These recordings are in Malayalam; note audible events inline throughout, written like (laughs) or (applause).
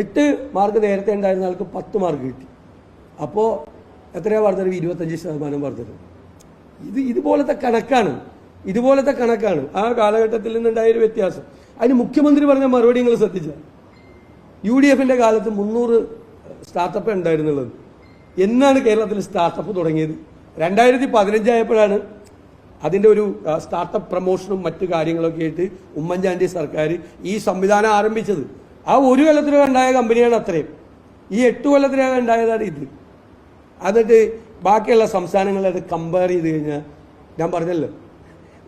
എട്ട് മാർക്ക് നേരത്തെ ഉണ്ടായിരുന്ന ആൾക്ക് പത്ത് മാർക്ക് കിട്ടി. അപ്പോൾ എത്രയാണ് വർദ്ധനവ്? ഇരുപത്തഞ്ച് ശതമാനം വർദ്ധനവ്. ഇത് ഇതുപോലത്തെ കണക്കാണ്. ഇതുപോലത്തെ കണക്കാണ്. ആ കാലഘട്ടത്തിൽ നിന്നുണ്ടായ ഒരു വ്യത്യാസം. അതിന് മുഖ്യമന്ത്രി പറഞ്ഞ മറുപടി നിങ്ങൾ ശ്രദ്ധിച്ച. യു ഡി എഫിന്റെ കാലത്ത് മുന്നൂറ് സ്റ്റാർട്ടപ്പ് ഉണ്ടായിരുന്നുള്ളത്. എന്നാണ് കേരളത്തിൽ സ്റ്റാർട്ടപ്പ് തുടങ്ങിയത്? രണ്ടായിരത്തി പതിനഞ്ചായപ്പോഴാണ് അതിന്റെ ഒരു സ്റ്റാർട്ടപ്പ് പ്രൊമോഷനും മറ്റു കാര്യങ്ങളൊക്കെ ആയിട്ട് ഉമ്മൻചാണ്ടി സർക്കാർ ഈ സംവിധാനം ആരംഭിച്ചത്. ആ ഒരു കൊല്ലത്തിനകം ഉണ്ടായ കമ്പനിയാണ് അത്രയും. ഈ എട്ട് കൊല്ലത്തിനകം ഉണ്ടായതാണ് ഇത്. എന്നിട്ട് ബാക്കിയുള്ള സംസ്ഥാനങ്ങളായിട്ട് കമ്പയർ ചെയ്ത് കഴിഞ്ഞാൽ ഞാൻ പറഞ്ഞല്ലോ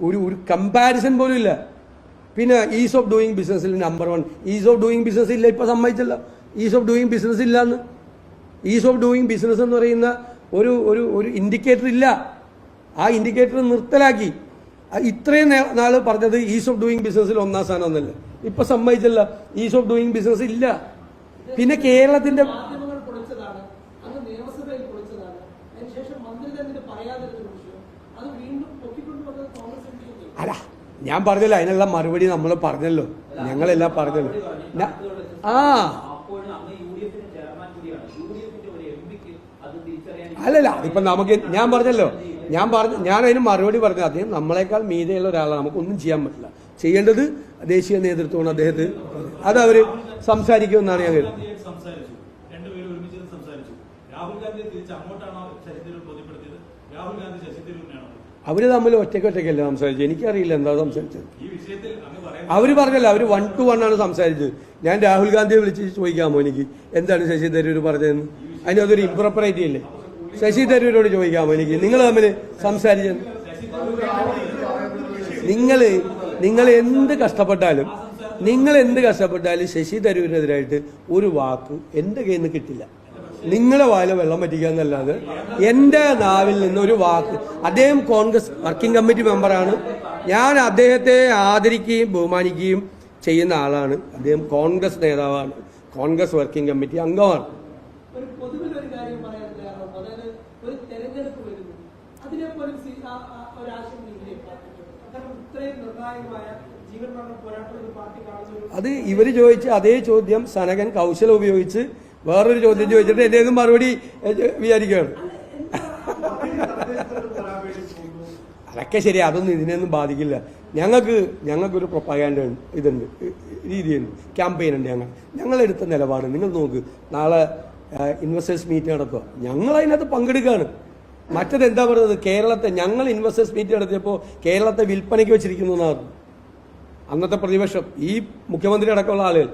ഒരു ഒരു കമ്പാരിസൺ പോലും ഇല്ല. പിന്നെ ഈസ് ഓഫ് ഡൂയിങ് ബിസിനസ്സിൽ number one ease of doing business ഇല്ല ഇപ്പോൾ സമ്മതിച്ചല്ല. ഈസ് ഓഫ് ഡൂയിങ് ബിസിനസ് ഇല്ല എന്ന് ഈസ് ഓഫ് ഡൂയിങ് ബിസിനസ് എന്ന് പറയുന്ന ഒരു ഒരു ഒരു ഇൻഡിക്കേറ്റർ ഇല്ല. ആ ഇൻഡിക്കേറ്റർ നിർത്തലാക്കി. ഇത്രയും നാൾ പറഞ്ഞത് ഈസ് ഓഫ് ഡൂയിങ് ബിസിനസ്സിൽ ഒന്നാം സ്ഥാനം ഒന്നല്ല ഇപ്പൊ സമ്മതിച്ചല്ല. ഈസ് ഓഫ് ഡൂയിങ് ബിസിനസ് ഇല്ല. പിന്നെ കേരളത്തിന്റെ അല്ല ഞാൻ പറഞ്ഞല്ലോ അതിനുള്ള മറുപടി നമ്മൾ പറഞ്ഞല്ലോ. ഞങ്ങളെല്ലാം പറഞ്ഞല്ലോ. ആ. അല്ലല്ല അതിപ്പോ നമുക്ക് ഞാൻ പറഞ്ഞല്ലോ. ഞാൻ പറഞ്ഞു ഞാൻ അതിന് മറുപടി പറഞ്ഞു അദ്ദേഹം നമ്മളെക്കാൾ മീതെയുള്ള ഒരാളാണ്. നമുക്കൊന്നും ചെയ്യാൻ പറ്റില്ല. ചെയ്യേണ്ടത് ദേശീയ നേതൃത്വമാണ് അദ്ദേഹത്തെ അത് അവർ സംസാരിക്കുമെന്നാണ് ഞാൻ സംസാരിച്ചു. സംസാരിച്ചു. തരൂരിനാണോ അവർ തമ്മിൽ ഒറ്റയ്ക്ക് ഒറ്റയ്ക്കല്ല സംസാരിച്ചത് എനിക്കറിയില്ല എന്താ സംസാരിച്ചത്. അവർ പറഞ്ഞല്ല അവർ വൺ ടു വൺ ആണ് സംസാരിച്ചത്. ഞാൻ രാഹുൽ ഗാന്ധിയെ വിളിച്ച് ചോദിക്കാമോ എനിക്ക്? എന്താണ് ശശി തരൂർ പറഞ്ഞതെന്ന്? അതിന് അതൊരു ഇംപ്രോപ്പറേറ്റി അല്ലേ? ശശി തരൂരോട് ചോദിക്കാമോ എനിക്ക്? നിങ്ങൾ തമ്മിൽ സംസാരിച്ചത് നിങ്ങൾ നിങ്ങൾ എന്ത് കഷ്ടപ്പെട്ടാലും നിങ്ങൾ എന്ത് കഷ്ടപ്പെട്ടാലും ശശി തരൂരിനെതിരായിട്ട് ഒരു വാക്ക് എന്റെ കയ്യിൽ നിന്ന് കിട്ടില്ല. നിങ്ങളെ വായിലെ വെള്ളം പറ്റിക്കാന്നല്ലാതെ എന്റെ നാവിൽ നിന്ന് ഒരു വാക്ക്. അദ്ദേഹം കോൺഗ്രസ് വർക്കിംഗ് കമ്മിറ്റി മെമ്പറാണ്. ഞാൻ അദ്ദേഹത്തെ ആദരിക്കുകയും ബഹുമാനിക്കുകയും ചെയ്യുന്ന ആളാണ്. അദ്ദേഹം കോൺഗ്രസ് നേതാവാണ്. കോൺഗ്രസ് വർക്കിംഗ് കമ്മിറ്റി അംഗമാണ്. ഒരു അത് ഇവർ ചോദിച്ച അതേ ചോദ്യം സനകൻ കൗശലം ഉപയോഗിച്ച് വേറൊരു ചോദ്യം ചോദിച്ചിട്ട് എന്തേലും മറുപടി വിചാരിക്കുകയാണ്. (laughs) അതൊക്കെ ശരി അതൊന്നും ഇതിനെയൊന്നും ബാധിക്കില്ല. ഞങ്ങൾക്ക് ഞങ്ങൾക്കൊരു പ്രൊപ്പാഗാൻഡ് ഇതുണ്ട് രീതിയുണ്ട് ക്യാമ്പയിൻ ഉണ്ട് ഞങ്ങൾ. ഞങ്ങളെടുത്ത നിലപാട് നിങ്ങൾ നോക്ക്. നാളെ ഇൻവെസ്റ്റേഴ്സ് മീറ്റ് നടത്തുക. ഞങ്ങൾ അതിനകത്ത് പങ്കെടുക്കുകയാണ്. മറ്റത് എന്താ പറയുന്നത്? കേരളത്തെ ഞങ്ങൾ ഇൻവെസ്റ്റേഴ്സ് മീറ്റ് നടത്തിയപ്പോൾ കേരളത്തെ വിൽപ്പനയ്ക്ക് വെച്ചിരിക്കുന്നു എന്നാണ്. അന്നത്തെ പ്രതിപക്ഷം ഈ മുഖ്യമന്ത്രി അടക്കമുള്ള ആളുകൾ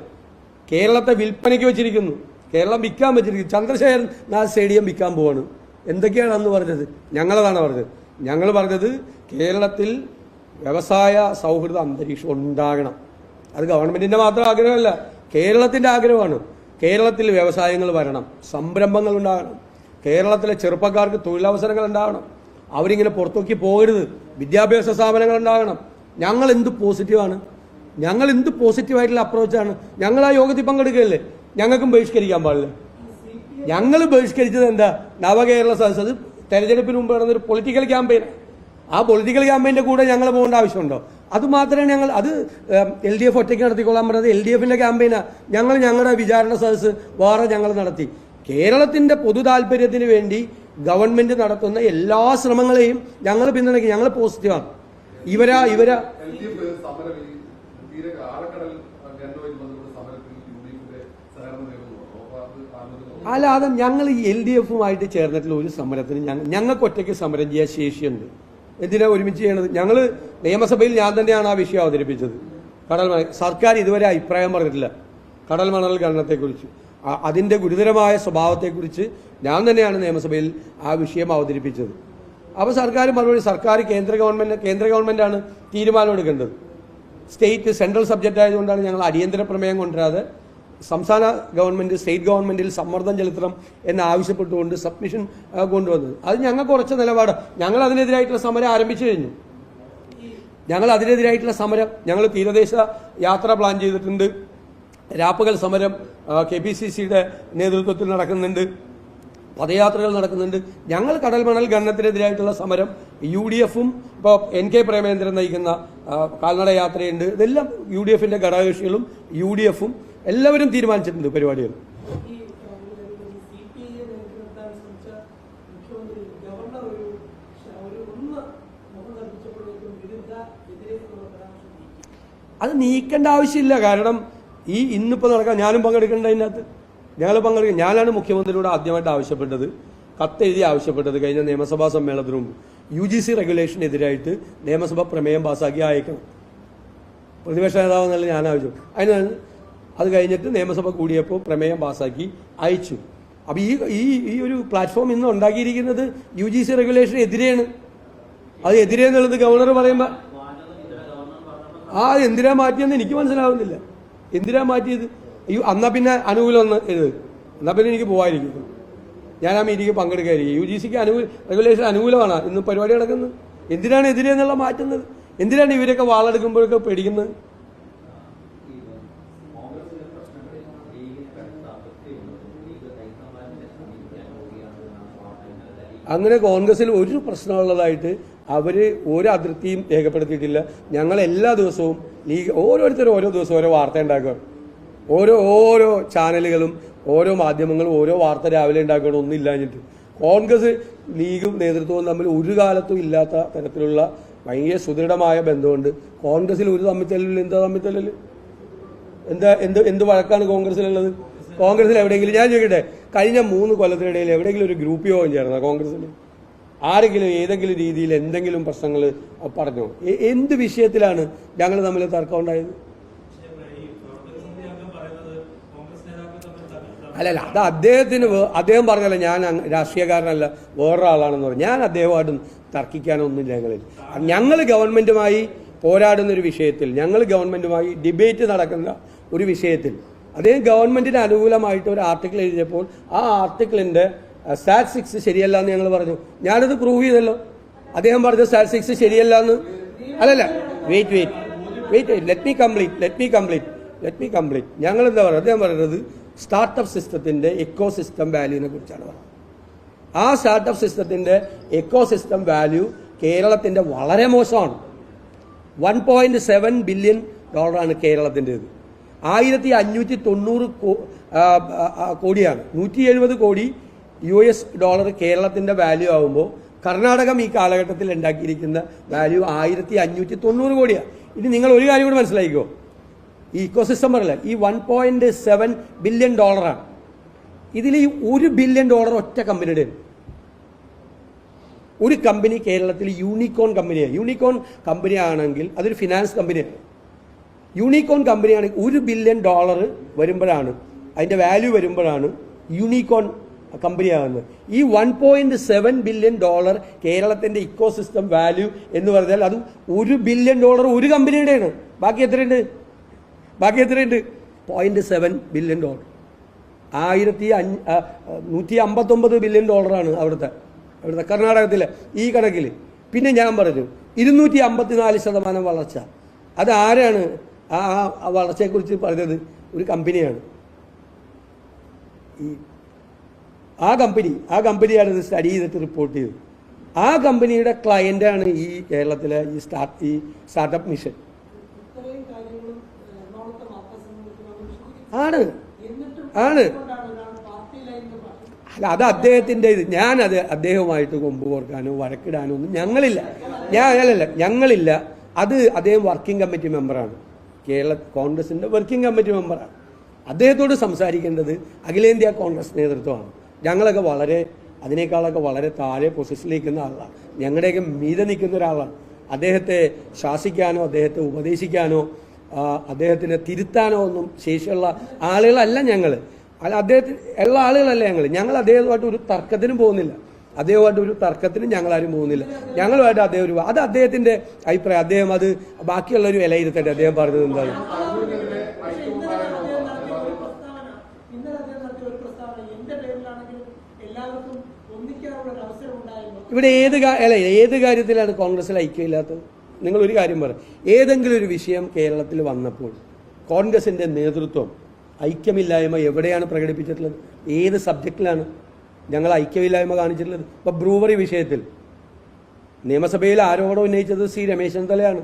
കേരളത്തെ വിൽപ്പനയ്ക്ക് വെച്ചിരിക്കുന്നു. കേരളം വിൽക്കാൻ വെച്ചിരിക്കുന്നു. ചന്ദ്രശേഖരൻ നാഥ് സ്റ്റേഡിയം വിൽക്കാൻ പോവാണ്. എന്തൊക്കെയാണ് അന്ന് പറഞ്ഞത്? ഞങ്ങളതാണ് പറഞ്ഞത്. ഞങ്ങൾ പറഞ്ഞത് കേരളത്തിൽ വ്യവസായ സൗഹൃദ അന്തരീക്ഷം ഉണ്ടാകണം. അത് ഗവൺമെന്റിന്റെ മാത്രം ആഗ്രഹമല്ല കേരളത്തിന്റെ ആഗ്രഹമാണ്. കേരളത്തിൽ വ്യവസായങ്ങൾ വരണം സംരംഭങ്ങൾ ഉണ്ടാകണം. കേരളത്തിലെ ചെറുപ്പക്കാർക്ക് തൊഴിലവസരങ്ങൾ ഉണ്ടാകണം. അവരിങ്ങനെ പുറത്തേക്ക് പോകരുത്. വിദ്യാഭ്യാസ സ്ഥാപനങ്ങൾ ഉണ്ടാകണം. ഞങ്ങൾ എന്ത് പോസിറ്റീവാണ് ഞങ്ങൾ എന്ത് പോസിറ്റീവായിട്ടുള്ള അപ്രോച്ചാണ് ഞങ്ങൾ ആ യോഗത്തിൽ പങ്കെടുക്കുകയല്ലേ? ഞങ്ങൾക്കും ബഹിഷ്കരിക്കാൻ പാടില്ല. ഞങ്ങൾ ബഹിഷ്കരിച്ചത് എന്താ? നവകേരള സദസ് തെരഞ്ഞെടുപ്പിന് മുമ്പ് നടന്നൊരു പൊളിറ്റിക്കൽ ക്യാമ്പയിൻ ആ പൊളിറ്റിക്കൽ ക്യാമ്പയിന്റെ കൂടെ ഞങ്ങൾ പോകേണ്ട ആവശ്യമുണ്ടോ? അത് മാത്രമേ ഞങ്ങൾ അത് എൽ ഡി എഫ് ഒറ്റയ്ക്ക് നടത്തിക്കൊള്ളാൻ പറഞ്ഞത് എൽ ഡി എഫിന്റെ ക്യാമ്പയിനാണ് ഞങ്ങൾ ഞങ്ങളുടെ വിചാരണ സദസ്സ് വേറെ ഞങ്ങൾ നടത്തി. കേരളത്തിന്റെ പൊതു താല്പര്യത്തിന് വേണ്ടി ഗവൺമെന്റ് നടത്തുന്ന എല്ലാ ശ്രമങ്ങളെയും ഞങ്ങൾ പിന്തുണയ്ക്കും. ഞങ്ങൾ പോസിറ്റീവാണ്. ഇവരാ ഇവരാ. അല്ലാതെ ഞങ്ങൾ എൽ ഡി എഫുമായിട്ട് ചേർന്നിട്ടുള്ള ഒരു സമരത്തിന് ഞങ്ങൾ ഞങ്ങൾക്ക് ഒറ്റയ്ക്ക് സമരം ചെയ്യാൻ ശേഷിയുണ്ട്. എന്തിനാ ഒരുമിച്ച് ചെയ്യണത്? ഞങ്ങൾ നിയമസഭയിൽ ഞാൻ തന്നെയാണ് ആ വിഷയം അവതരിപ്പിച്ചത്. കടൽ സർക്കാർ ഇതുവരെ അഭിപ്രായം പറഞ്ഞിട്ടില്ല. കടൽ മണൽ ഖനനത്തെക്കുറിച്ച്. അതിന്റെ ഗുരുതരമായ സ്വഭാവത്തെക്കുറിച്ച് ഞാൻ തന്നെയാണ് നിയമസഭയിൽ ആ വിഷയം അവതരിപ്പിച്ചത്. അപ്പോൾ സർക്കാർ മറുപടി സർക്കാർ കേന്ദ്ര ഗവൺമെന്റ് കേന്ദ്ര ഗവൺമെന്റാണ് തീരുമാനം എടുക്കേണ്ടത്. സ്റ്റേറ്റ് സെൻട്രൽ സബ്ജക്റ്റ് ആയതുകൊണ്ടാണ് ഞങ്ങൾ അടിയന്തര പ്രമേയം കൊണ്ടുവരാതെ സംസ്ഥാന ഗവൺമെന്റ് സ്റ്റേറ്റ് ഗവൺമെന്റിൽ സമ്മർദ്ദം ചെലുത്തണം എന്നാവശ്യപ്പെട്ടുകൊണ്ട് സബ്മിഷൻ കൊണ്ടുവന്നത്. അത് ഞങ്ങൾക്ക് കുറച്ച് നിലപാട്. ഞങ്ങൾ അതിനെതിരായിട്ടുള്ള സമരം ആരംഭിച്ചു കഴിഞ്ഞു. ഞങ്ങൾ അതിനെതിരായിട്ടുള്ള സമരം ഞങ്ങൾ തീരദേശ യാത്ര പ്ലാൻ ചെയ്തിട്ടുണ്ട്. രാപ്പകൽ സമരം കെ പി സി സിയുടെ നേതൃത്വത്തിൽ നടക്കുന്നുണ്ട്. പദയാത്രകൾ നടക്കുന്നുണ്ട്. ഞങ്ങൾ കടൽ മണൽ ഖനനത്തിനെതിരായിട്ടുള്ള സമരം യു ഡി എഫും ഇപ്പോൾ എൻ കെ പ്രേമേന്ദ്രൻ നയിക്കുന്ന കാൽനട യാത്രയുണ്ട്. ഇതെല്ലാം യു ഡി എഫിന്റെ ഘടകകക്ഷികളും യു ഡി എഫും എല്ലാവരും തീരുമാനിച്ചിട്ടുണ്ട് പരിപാടികൾ. അത് നീക്കേണ്ട ആവശ്യമില്ല. കാരണം ഈ ഇന്നിപ്പോൾ നടക്കാൻ ഞാനും പങ്കെടുക്കേണ്ട അതിനകത്ത്. ഞങ്ങൾ പങ്കെടുക്കുക ഞാനാണ് മുഖ്യമന്ത്രിയോട് ആദ്യമായിട്ട് ആവശ്യപ്പെട്ടത്. കത്തെഴുതി ആവശ്യപ്പെട്ടത് കഴിഞ്ഞ നിയമസഭാ സമ്മേളനത്തിന് മുമ്പ് യു ജി സി റെഗുലേഷനെതിരായിട്ട് നിയമസഭ പ്രമേയം പാസ്സാക്കി അയക്കണം. പ്രതിപക്ഷ നേതാവ് എന്നല്ല ഞാൻ ആവശ്യം. അതിനാണ് അത് കഴിഞ്ഞിട്ട് നിയമസഭ കൂടിയപ്പോൾ പ്രമേയം പാസ്സാക്കി അയച്ചു. അപ്പോൾ ഈ ഈ ഈ ഒരു പ്ലാറ്റ്ഫോം ഇന്ന് ഉണ്ടാക്കിയിരിക്കുന്നത് യു ജി സി റെഗുലേഷൻ എതിരെയാണ് അത് എതിരെ എന്നുള്ളത് ഗവർണർ പറയുമ്പോൾ ആ എന്തിനാ മാറ്റിയെന്ന് എനിക്ക് മനസ്സിലാവുന്നില്ല. എന്തിനാ മാറ്റിയത്? അയ്യോ അന്നാ പിന്നെ അനുകൂലം ഒന്ന് എഴുത് എന്നാ പിന്നെ എനിക്ക് പോവായിരിക്കും ഞാൻ ആ മീറ്റിംഗ് പങ്കെടുക്കാതിരിക്കും യു ജി സിക്ക് അനുകൂല റെഗുലേഷൻ അനുകൂലമാണ് ഇന്ന് പരിപാടി നടക്കുന്നത് എന്തിനാണ് എതിരെ എന്നുള്ള മാറ്റുന്നത്? എന്തിനാണ് ഇവരൊക്കെ വാളെടുക്കുമ്പോഴൊക്കെ പേടിക്കുന്നത്? അങ്ങനെ കോൺഗ്രസിൽ ഒരു പ്രശ്നമുള്ളതായിട്ട് അവർ ഒരു അതിർത്തിയും രേഖപ്പെടുത്തിയിട്ടില്ല. ഞങ്ങൾ എല്ലാ ദിവസവും ലീഗ് ഓരോരുത്തരും ഓരോ ദിവസവും ഓരോ വാർത്ത ഉണ്ടാക്കുക. ഓരോ ഓരോ ചാനലുകളും ഓരോ മാധ്യമങ്ങളും ഓരോ വാർത്ത രാവിലെ ഉണ്ടാക്കണം ഒന്നില്ല എന്നിട്ട് കോൺഗ്രസ് ലീഗും നേതൃത്വവും തമ്മിൽ ഒരു കാലത്തും ഇല്ലാത്ത തരത്തിലുള്ള ഭയങ്കര സുദൃഢമായ ബന്ധമുണ്ട്. കോൺഗ്രസിൽ ഒരു തമ്മിത്തല്ലിൽ എന്താ തമ്മിത്തല്ലല് എന്താ എന്ത് എന്ത് വഴക്കാണ് കോൺഗ്രസിലുള്ളത്? കോൺഗ്രസിൽ എവിടെയെങ്കിലും ഞാൻ ചോദിക്കട്ടെ കഴിഞ്ഞ മൂന്ന് കൊല്ലത്തിനിടയിൽ എവിടെയെങ്കിലും ഒരു ഗ്രൂപ്പ് യോഗം ചേർന്ന കോൺഗ്രസിൽ ആരെങ്കിലും ഏതെങ്കിലും രീതിയിൽ എന്തെങ്കിലും പ്രശ്നങ്ങൾ പറഞ്ഞു? എന്ത് വിഷയത്തിലാണ് ഞങ്ങൾ തമ്മിൽ തർക്കം ഉണ്ടായത്? അല്ലല്ല അത് അദ്ദേഹത്തിന് അദ്ദേഹം പറഞ്ഞല്ല ഞാൻ രാഷ്ട്രീയക്കാരനല്ല വേറൊരാളാണെന്ന് പറഞ്ഞു. ഞാൻ അദ്ദേഹമായിട്ടും തർക്കിക്കാനൊന്നുമില്ല ഞങ്ങളിൽ. ഞങ്ങൾ ഗവൺമെന്റുമായി പോരാടുന്ന ഒരു വിഷയത്തിൽ ഞങ്ങൾ ഗവൺമെന്റുമായി ഡിബേറ്റ് നടക്കുന്ന ഒരു വിഷയത്തിൽ അദ്ദേഹം ഗവൺമെന്റിന് അനുകൂലമായിട്ട് ഒരു ആർട്ടിക്കിൾ എഴുതിയപ്പോൾ ആ ആർട്ടിക്കിളിന്റെ സ്റ്റാറ്റിസ്റ്റിക്സ് ശരിയല്ല എന്ന് ഞങ്ങൾ പറഞ്ഞു. ഞാനത് പ്രൂവ് ചെയ്തല്ലോ. അദ്ദേഹം പറഞ്ഞ സ്റ്റാറ്റിസ്റ്റിക്സ് ശരിയല്ല എന്ന് അല്ലല്ല wait wait wait let me complete let me complete let me complete ഞങ്ങൾ എന്താ പറയുക? അദ്ദേഹം പറയുന്നത് സ്റ്റാർട്ടപ്പ് സിസ്റ്റത്തിന്റെ എക്കോ സിസ്റ്റം വാല്യൂവിനെ കുറിച്ചാണ് പറയുന്നത്. ആ സ്റ്റാർട്ടപ്പ് സിസ്റ്റത്തിന്റെ എക്കോ സിസ്റ്റം വാല്യൂ കേരളത്തിന്റെ വളരെ മോശമാണ്. വൺ പോയിന്റ് സെവൻ ബില്യൺ ഡോളറാണ് കേരളത്തിന്റെത്. ആയിരത്തി അഞ്ഞൂറ്റി തൊണ്ണൂറ് കോടിയാണ്. നൂറ്റി എഴുപത് കോടി യു എസ് ഡോളർ കേരളത്തിന്റെ വാല്യൂ ആകുമ്പോൾ കർണാടകം ഈ കാലഘട്ടത്തിൽ ഉണ്ടാക്കിയിരിക്കുന്ന വാല്യൂ ആയിരത്തി അഞ്ഞൂറ്റി തൊണ്ണൂറ് കോടിയാണ്. ഇനി നിങ്ങൾ ഒരു കാര്യം കൂടി മനസ്സിലാക്കിക്കോ. ഈ ഇക്കോസിസ്റ്റം പറയില്ല? ഈ വൺ പോയിന്റ് സെവൻ ബില്യൺ ഡോളറാണ് ഇതിൽ ഈ ഒരു ബില്യൺ ഡോളർ ഒറ്റ കമ്പനിയുടെ ഒരു കമ്പനി കേരളത്തിൽ യൂണിക്കോൺ കമ്പനിയാണ് യൂണിക്കോൺ കമ്പനി ആണെങ്കിൽ അതൊരു ഫിനാൻസ് കമ്പനിയാണ് യൂണിക്കോൺ കമ്പനിയാണ്. ഒരു ബില്യൺ ഡോളർ വരുമ്പോഴാണ് അതിന്റെ വാല്യൂ വരുമ്പോഴാണ് യൂണിക്കോൺ കമ്പനിയാകുന്നത്. ഈ one point seven billion dollar കേരളത്തിന്റെ ഇക്കോസിസ്റ്റം വാല്യൂ എന്ന് പറഞ്ഞാൽ അത് ഒരു ബില്യൺ ഡോളർ ഒരു കമ്പനിയുടെയാണ്. ബാക്കി എത്രയുണ്ട്? ബാക്കി എത്രയുണ്ട്? പോയിന്റ് സെവൻ ബില്യൺ ഡോളർ ആയിരത്തി അഞ്ച് നൂറ്റി അമ്പത്തൊമ്പത് ബില്യൺ ഡോളറാണ് അവിടുത്തെ അവിടുത്തെ കർണാടകത്തിലെ ഈ കണക്കിൽ പിന്നെ ഞാൻ പറഞ്ഞു ഇരുന്നൂറ്റി അമ്പത്തിനാല് ശതമാനം വളർച്ച. അത് ആരാണ്? ആ വളർച്ചയെക്കുറിച്ച് പറഞ്ഞത് ഒരു കമ്പനിയാണ്. ഈ ആ കമ്പനി ആ കമ്പനിയാണ് ഇത് സ്റ്റഡി ചെയ്തിട്ട് റിപ്പോർട്ട് ചെയ്തത്. ആ കമ്പനിയുടെ ക്ലയന്റാണ് ഈ കേരളത്തിലെ ഈ സ്റ്റാർട്ട് ഈ സ്റ്റാർട്ടപ്പ് മിഷൻ. ആണ്. ആണ്. അല്ല അത് അദ്ദേഹത്തിന്റെ ഇത്. ഞാനത് അദ്ദേഹവുമായിട്ട് കൊമ്പ് കോർക്കാനോ വഴക്കിടാനോ ഒന്നും ഞങ്ങളില്ല. ഞാൻ അല്ലല്ല ഞങ്ങളില്ല. അത് അദ്ദേഹം വർക്കിംഗ് കമ്മിറ്റി മെമ്പറാണ് കേരള കോൺഗ്രസിന്റെ വർക്കിംഗ് കമ്മിറ്റി മെമ്പറാണ് അദ്ദേഹത്തോട് സംസാരിക്കേണ്ടത് അഖിലേന്ത്യാ കോൺഗ്രസ് നേതൃത്വമാണ്. ഞങ്ങളൊക്കെ വളരെ അതിനേക്കാളൊക്കെ വളരെ താഴെ പൊസിഷനിൽ ആളാണ് ഞങ്ങളുടെയൊക്കെ മീതെ നിൽക്കുന്ന ഒരാളാണ് അദ്ദേഹത്തെ ശാസിക്കാനോ അദ്ദേഹത്തെ ഉപദേശിക്കാനോ അദ്ദേഹത്തിനെ തിരുത്താനോ ഒന്നും ശേഷിയുള്ള ആളുകളല്ല ഞങ്ങൾ അല്ല അദ്ദേഹത്തിന് ഉള്ള ആളുകളല്ല ഞങ്ങൾ ഞങ്ങൾ അദ്ദേഹവുമായിട്ട് ഒരു തർക്കത്തിനും പോകുന്നില്ല. അദ്ദേഹമായിട്ട് ഒരു തർക്കത്തിനും ഞങ്ങളാരും പോകുന്നില്ല. ഞങ്ങളുമായിട്ട് അദ്ദേഹം ഒരു അത് അദ്ദേഹത്തിന്റെ അഭിപ്രായം. അദ്ദേഹം അത് ബാക്കിയുള്ള ഒരു വിലയിരുത്തട്ടെ അദ്ദേഹം പറഞ്ഞത് എന്താണ്? ഇവിടെ ഏത് അല്ല ഏത് കാര്യത്തിലാണ് കോൺഗ്രസിൽ ഐക്യമില്ലാത്തത്? നിങ്ങൾ ഒരു കാര്യം പറ. ഏതെങ്കിലും ഒരു വിഷയം കേരളത്തിൽ വന്നപ്പോൾ കോൺഗ്രസിന്റെ നേതൃത്വം ഐക്യമില്ലായ്മ എവിടെയാണ് പ്രകടിപ്പിച്ചിട്ടുള്ളത്? ഏത് സബ്ജക്റ്റിലാണ്? ഞങ്ങൾ ഐക്യമില്ലായ്മ കാണിച്ചിട്ടുള്ളത്. ഇപ്പൊ ബ്രൂവറി വിഷയത്തിൽ നിയമസഭയിൽ ആരോപണം ഉന്നയിച്ചത് സി രമേശ് ചെന്നിത്തലയാണ്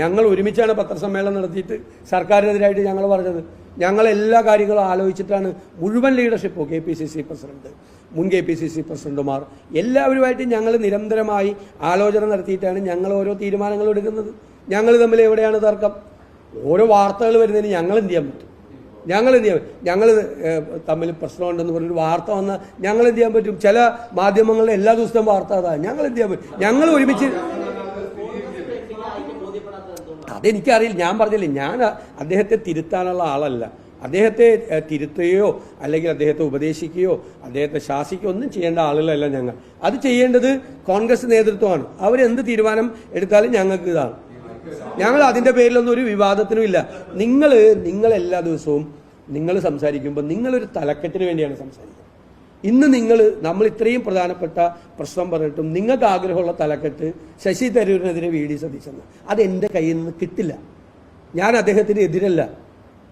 ഞങ്ങൾ ഒരുമിച്ചാണ് പത്രസമ്മേളനം നടത്തിയിട്ട് സർക്കാരിനെതിരായിട്ട് ഞങ്ങൾ പറഞ്ഞത്. ഞങ്ങൾ എല്ലാ കാര്യങ്ങളും ആലോചിച്ചിട്ടാണ് മുഴുവൻ ലീഡർഷിപ്പോ K P C C president മുൻ കെ പി സി സി പ്രസിഡന്റുമാർ എല്ലാവരുമായിട്ട് ഞങ്ങൾ നിരന്തരമായി ആലോചന നടത്തിയിട്ടാണ് ഞങ്ങൾ ഓരോ തീരുമാനങ്ങളും എടുക്കുന്നത്. ഞങ്ങൾ തമ്മിൽ എവിടെയാണ് തർക്കം? ഓരോ വാർത്തകൾ വരുന്നതിന് ഞങ്ങൾ എന്ത് ചെയ്യാൻ പറ്റും? ഞങ്ങൾ എന്ത് ചെയ്യാൻ ഞങ്ങൾ തമ്മിൽ പ്രശ്നമുണ്ടെന്ന് പറഞ്ഞൊരു വാർത്ത വന്നാൽ ഞങ്ങൾ എന്ത് ചെയ്യാൻ പറ്റും? ചില മാധ്യമങ്ങളിൽ എല്ലാ ദിവസവും വാർത്ത അതാ. ഞങ്ങൾ എന്ത് ചെയ്യാൻ പറ്റും? ഞങ്ങൾ ഒരുമിച്ച് അതെനിക്കറിയില്ല. ഞാൻ പറഞ്ഞില്ലേ ഞാൻ അദ്ദേഹത്തെ തിരുത്താനുള്ള ആളല്ല. അദ്ദേഹത്തെ തിരുത്തുകയോ അല്ലെങ്കിൽ അദ്ദേഹത്തെ ഉപദേശിക്കുകയോ അദ്ദേഹത്തെ ശാസിക്കുകയോ ഒന്നും ചെയ്യേണ്ട ആളുകളല്ല ഞങ്ങൾ. അത് ചെയ്യേണ്ടത് കോൺഗ്രസ് നേതൃത്വമാണ്. അവരെന്ത് തീരുമാനം എടുത്താലും ഞങ്ങൾക്ക് ഇതാണ്. ഞങ്ങൾ അതിന്റെ പേരിലൊന്നും ഒരു വിവാദത്തിനും ഇല്ല. നിങ്ങൾ നിങ്ങൾ എല്ലാ ദിവസവും നിങ്ങൾ സംസാരിക്കുമ്പോൾ നിങ്ങളൊരു തലക്കെട്ടിന് വേണ്ടിയാണ് സംസാരിക്കുന്നത്. ഇന്ന് നിങ്ങൾ നമ്മൾ ഇത്രയും പ്രധാനപ്പെട്ട പ്രശ്നം പറഞ്ഞിട്ടും നിങ്ങൾക്ക് ആഗ്രഹമുള്ള തലക്കെട്ട് ശശി തരൂരിനെതിരെ വി ഡി അത് എന്റെ കയ്യിൽ നിന്ന് കിട്ടില്ല. ഞാൻ അദ്ദേഹത്തിന് എതിരല്ല.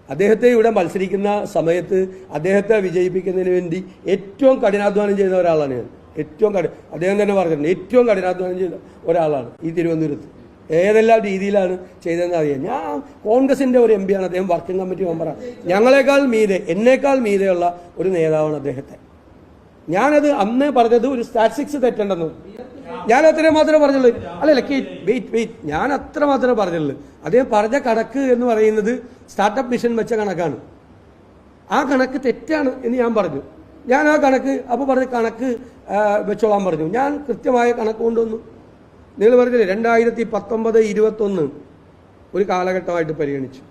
അദ്ദേഹത്തെ ഇവിടെ മത്സരിക്കുന്ന സമയത്ത് അദ്ദേഹത്തെ വിജയിപ്പിക്കുന്നതിന് വേണ്ടി ഏറ്റവും കഠിനാധ്വാനം ചെയ്യുന്ന ഒരാളാണ് ഞാൻ. ഏറ്റവും കഠി അദ്ദേഹം തന്നെ പറഞ്ഞിട്ടുണ്ട് ഏറ്റവും കഠിനാധ്വാനം ചെയ്ത ഒരാളാണ് ഈ തിരുവനന്തപുരത്ത്. ഏതെല്ലാം രീതിയിലാണ് ചെയ്തതെന്ന് അറിയാം. ഞാൻ കോൺഗ്രസിന്റെ ഒരു എം പിയാണ് അദ്ദേഹം വർക്കിംഗ് കമ്മിറ്റി മെമ്പറാണ് ഞങ്ങളെക്കാൾ മീതെ എന്നേക്കാൾ മീതെയുള്ള ഒരു നേതാവാണ് അദ്ദേഹത്തെ. ഞാനത് അന്നേ പറഞ്ഞത് ഒരു സ്റ്റാറ്റിസ്റ്റിക്സ് തെറ്റണ്ടെന്ന്. ഞാൻ അത്രയും മാത്രമേ പറഞ്ഞുള്ളൂ. അല്ലല്ല വെയിറ്റ് വെയിറ്റ് ഞാൻ അത്ര മാത്രമേ പറഞ്ഞുള്ളൂ. അദ്ദേഹം പറഞ്ഞ കണക്ക് എന്ന് പറയുന്നത് സ്റ്റാർട്ടപ്പ് മിഷൻ വെച്ച കണക്കാണ്. ആ കണക്ക് തെറ്റാണ് എന്ന് ഞാൻ പറഞ്ഞു. ഞാൻ ആ കണക്ക് അപ്പോൾ പറഞ്ഞ കണക്ക് വെച്ചോളാൻ പറഞ്ഞു. ഞാൻ കൃത്യമായ കണക്ക് കൊണ്ടുവന്നു. നിങ്ങൾ പറഞ്ഞില്ലേ രണ്ടായിരത്തി പത്തൊമ്പത് ഇരുപത്തൊന്ന് ഒരു കാലഘട്ടമായിട്ട് പരിഗണിച്ചു.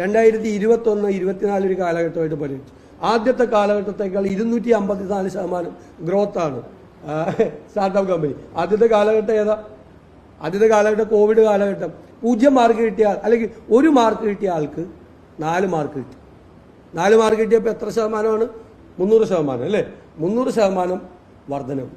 രണ്ടായിരത്തി ഇരുപത്തൊന്ന് ഇരുപത്തിനാല് ഒരു കാലഘട്ടമായിട്ട് പരിഗണിച്ചു. ആദ്യത്തെ കാലഘട്ടത്തേക്കാൾ ഇരുന്നൂറ്റി അമ്പത്തിനാല് ശതമാനം ഗ്രോത്താണ് സ്റ്റാർട്ടപ്പ് കമ്പനി ആദ്യത്തെ കാലഘട്ടം ഏതാ? ആദ്യത്തെ കാലഘട്ടം കോവിഡ് കാലഘട്ടം. പൂജ്യം മാർക്ക് കിട്ടിയ അല്ലെങ്കിൽ ഒരു മാർക്ക് കിട്ടിയ ആൾക്ക് നാല് മാർക്ക് കിട്ടി. നാല് മാർക്ക് കിട്ടിയപ്പോൾ എത്ര ശതമാനമാണ്? മുന്നൂറ് ശതമാനം അല്ലേ? മുന്നൂറ് ശതമാനം വർധനവ്.